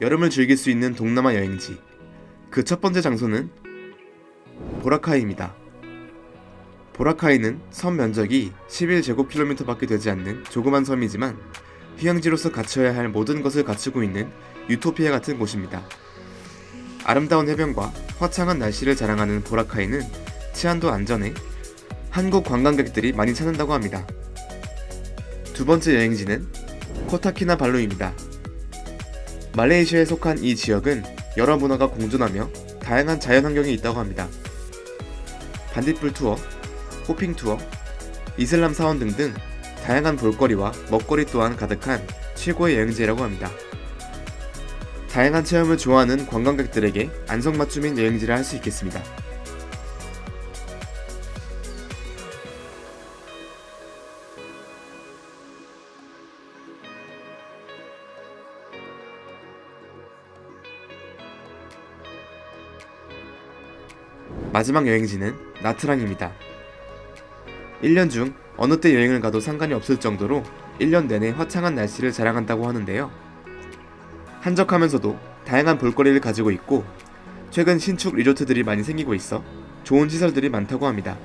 여름을 즐길 수 있는 동남아 여행지. 그 첫 번째 장소는 보라카이입니다. 보라카이는 섬 면적이 11제곱킬로미터밖에 되지 않는 조그만 섬이지만 휴양지로서 갖춰야 할 모든 것을 갖추고 있는 유토피아 같은 곳입니다. 아름다운 해변과 화창한 날씨를 자랑하는 보라카이는 치안도 안전해 한국 관광객들이 많이 찾는다고 합니다. 두 번째 여행지는 코타키나발루입니다. 말레이시아에 속한 이 지역은 여러 문화가 공존하며 다양한 자연 환경이 있다고 합니다. 반딧불 투어, 호핑 투어, 이슬람 사원 등등 다양한 볼거리와 먹거리 또한 가득한 최고의 여행지라고 합니다. 다양한 체험을 좋아하는 관광객들에게 안성맞춤인 여행지를 할 수 있겠습니다. 마지막 여행지는 나트랑입니다. 1년 중 어느 때 여행을 가도 상관이 없을 정도로 1년 내내 화창한 날씨를 자랑한다고 하는데요. 한적하면서도 다양한 볼거리를 가지고 있고 최근 신축 리조트들이 많이 생기고 있어 좋은 시설들이 많다고 합니다.